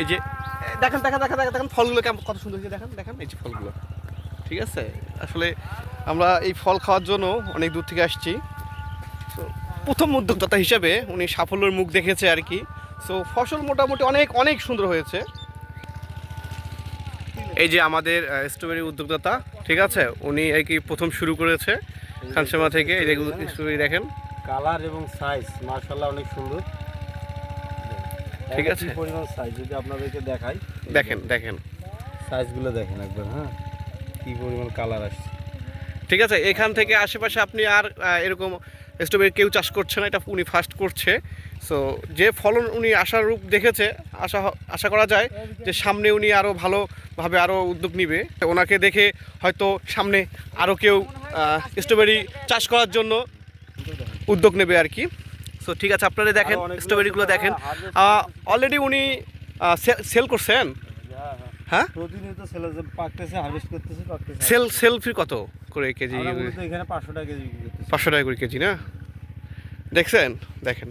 এই যে দেখেন দেখেন দেখেন দেখেন দেখেন ফলগুলো কেমন কত সুন্দর হয়েছে দেখেন দেখেন এই যে ফলগুলো। ঠিক আছে? আসলে আমরা এই ফল খাওয়ার জন্য অনেক দূর থেকে আসছি। তো প্রথম উদ্যোক্তা হিসেবে উনি সাফল্যের মুখ দেখেছে আর কি। সো ফসল মোটামুটি অনেক অনেক সুন্দর হয়েছে। এই যে আমাদের স্ট্রবেরি উদ্যোক্তা ঠিক আছে? উনি আর কি প্রথম শুরু করেছে? খানসামা থেকে এই স্ট্রবেরি দেখেন। কালার এবং সাইজ মার্শাল্লাহ অনেক সুন্দর। ঠিক আছে। পরিমাণ সাইজ যদি আপনাদেরকে দেখাই। দেখেন দেখেন। সাইজগুলো দেখেন একবার হ্যাঁ? কি পরিমাণ কালার আসছে। ঠিক আছে এখান থেকে আশেপাশে আপনি আর এরকম স্ট্রবেরি কেউ চাষ করছে না এটা উনি ফার্স্ট করছে। সো যে ফলন উনি আশার রূপ দেখেছে আশা আশা করা যায় যে সামনে উনি আরও ভালোভাবে আরও উদ্যোগ নিবে। ওনাকে দেখে হয়তো সামনে আরও কেউ স্ট্রবেরি চাষ করার জন্য উদ্যোগ নেবে আর কি। সো ঠিক আছে আপনারা দেখেন স্ট্রবেরিগুলো দেখেন। অলরেডি উনি সেল করছেন? হ্যাঁ, হ্যাঁ। হ্যাঁ? প্রতিনিয়ত সেল পাকতেছে হারভেস্ট করতেছে সেল সেল ফি কত করে কেজি? এখানে পাঁচশো টাকা কেজি পাঁচশো টাকা করে কেজি না? দেখছেন? দেখেন।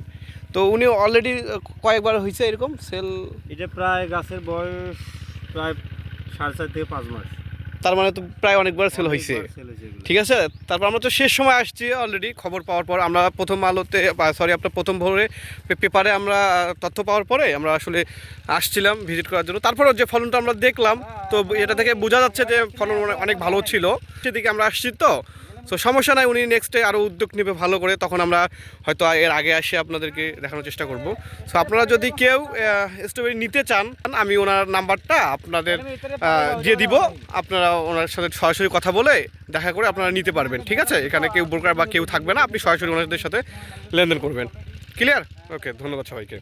তো উনি অলরেডি কয়েকবার হয়েছে এরকম সেল এটা প্রায় গাছের বয়স প্রায় সাড়ে চার থেকে পাঁচ মাস। তার মানে তো প্রায় অনেকবার সেল হয়েছে। ঠিক আছে? তারপর আমরা তো শেষ সময় আসছি অলরেডি খবর পাওয়ার পর। আমরা প্রথম আলোতে সরি আপনার প্রথম ভোরে পেপারে আমরা তথ্য পাওয়ার পরে আমরা আসলে আসছিলাম ভিজিট করার জন্য। তারপরে যে ফলনটা আমরা দেখলাম তো এটা থেকে বোঝা যাচ্ছে যে ফলন অনেক ভালো ছিল। সেদিকে আমরা আসছি তো। তো সমস্যা নাই, উনি নেক্সটে আরও উদ্যোগ নেবে ভালো করে, তখন আমরা হয়তো এর আগে আসে আপনাদেরকে দেখানোর চেষ্টা করব। সো আপনারা যদি কেউ স্ট্রবেরি নিতে চান, আমি ওনার নাম্বারটা আপনাদের দিয়ে দিব। আপনারা ওনার সাথে সরাসরি কথা বলে দেখা করে আপনারা নিতে পারবেন, ঠিক আছে? এখানে কেউ ব্রোকার বা কেউ থাকবে না, আপনি সরাসরি ওনাদের সাথে লেনদেন করবেন। ক্লিয়ার ওকে ধন্যবাদ সবাইকে।